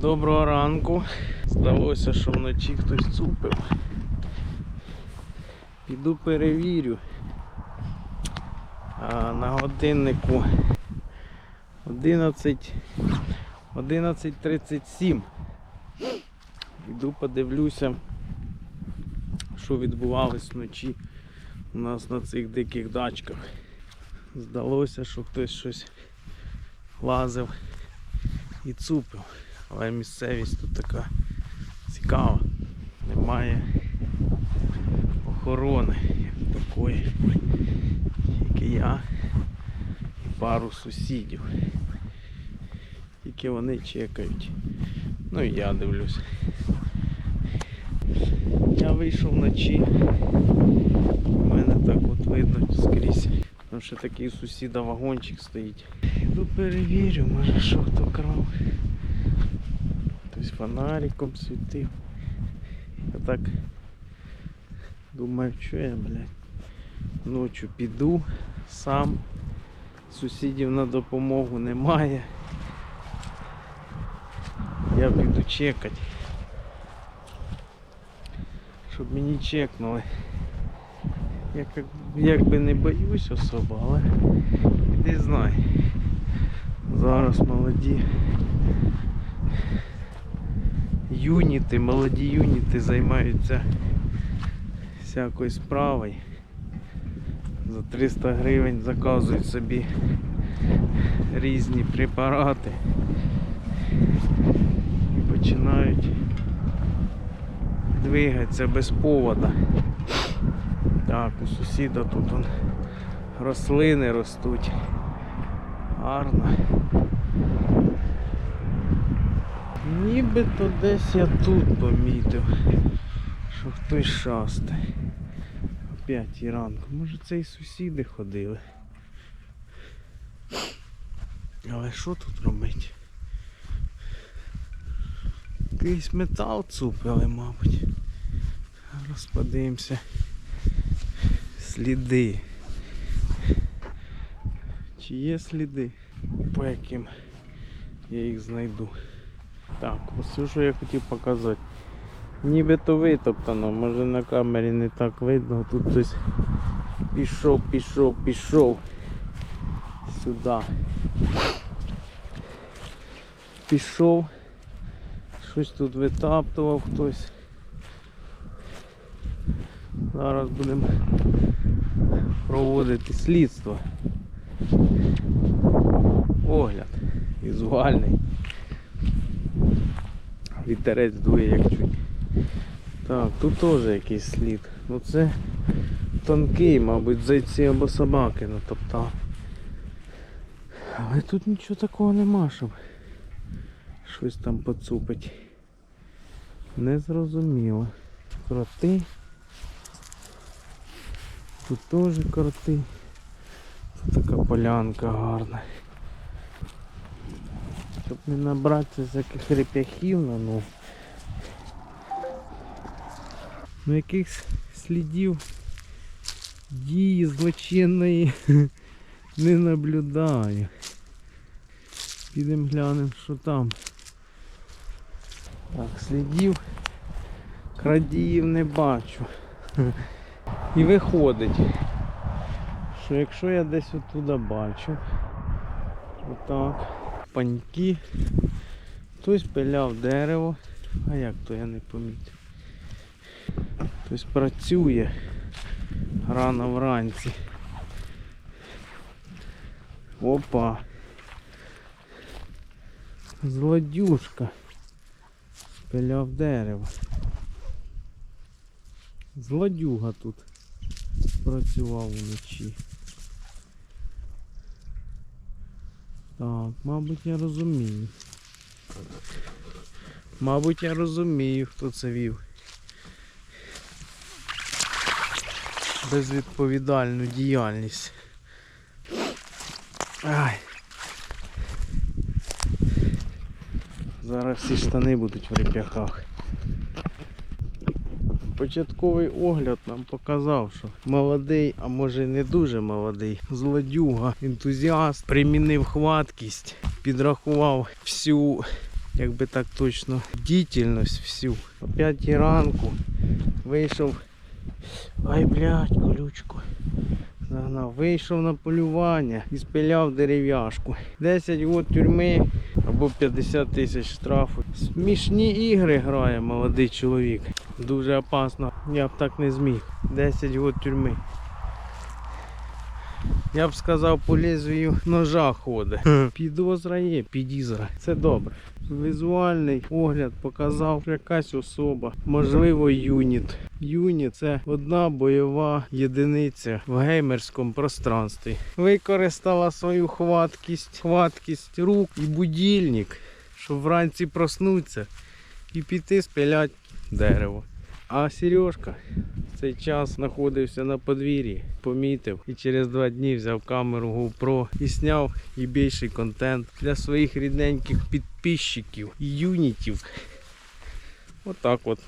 Доброго ранку. Здалося, що вночі хтось цупив. Піду перевірю. А на годиннику 11 11.37. Іду подивлюся, що відбувалось вночі у нас на цих диких дачках. Здалося, що хтось щось лазив і цупив. Але місцевість тут така цікава. Немає охорони такої, як і я і пару сусідів. Тільки вони чекають. Ну і я дивлюсь. Я вийшов вночі. У мене так от видно скрізь. Там ще такий сусіда вагончик стоїть. Іду перевірю, може що хто крав. Фонариком світив. Я так думаю, що я, блядь, ночі піду сам. Сусідів на допомогу немає. Я піду чекати. Щоб мені чекнули. Я як, якби не боюсь особо, але іди знай. Зараз молоді юніти, молоді юніти займаються всякою справою. За 300 гривень заказують собі різні препарати і починають двигатися без повода. Так, у сусіда тут он, рослини ростуть. Гарно. Нібито десь я тут помітив, що хтось шастає. О п'ятій ранку. Може це і сусіди ходили. Але що тут робить? Якийсь метал цупили, мабуть. Зараз подивимося. Сліди. Чи є сліди, по яким я їх знайду. Так, ось що я хотів показати. Нібито витоптано, може на камері не так видно, тут хтось пішов, пішов, пішов сюди. Пішов, щось тут витаптував хтось. Зараз будемо проводити слідство. Огляд візуальний. Вітерець дує як чуть. Так, тут теж якийсь слід. Ну це тонкий, мабуть, зайці або собаки натоптав. Але тут нічого такого нема, щоб щось там поцупить. Незрозуміло. Кроти. Тут теж кроти. Тут така полянка гарна. Щоб не набратися всяких реп'яхів на ну. Ну якихось слідів дії злочинної не наблюдаю. Підемо глянемо, що там. Так, слідів крадіїв не бачу. І виходить, що якщо я десь отуда бачу, отак, паньки, хтось пиляв дерево, а як то я не помітив. Хтось працює рано вранці. Опа. Злодюшка. Спиляв дерево. Злодюга тут працював вночі. Так, мабуть я розумію. Мабуть я розумію, хто це вів. Безвідповідальну діяльність. Ай. Зараз всі штани будуть в реп'яхах. Початковий огляд нам показав, що молодий, а може не дуже молодий, злодюга, ентузіаст, примінив хваткість, підрахував всю якби так точно, дітельність всю. О 5 ранку вийшов. Ай, блядь, колючку. Загнав. Вийшов на полювання і спиляв дерев'яшку. 10 год тюрми або 50 тисяч штрафу. Смішні ігри грає молодий чоловік. Дуже опасно. Я б так не зміг. 10 год тюрми. Я б сказав, по лезвію ножа ходить. Підозра є, підізра. Це добре. Візуальний огляд показав якась особа, можливо, юніт. Юніт це одна бойова єдиниця в геймерському пространстві. Використала свою хваткість, хваткість рук і будильник, щоб вранці проснутися і піти спилять дерево. А Сережка в цей час знаходився на подвір'ї, помітив і через два дні взяв камеру GoPro і зняв і більший контент для своїх рідненьких підписчиків і юнітів. Отак от.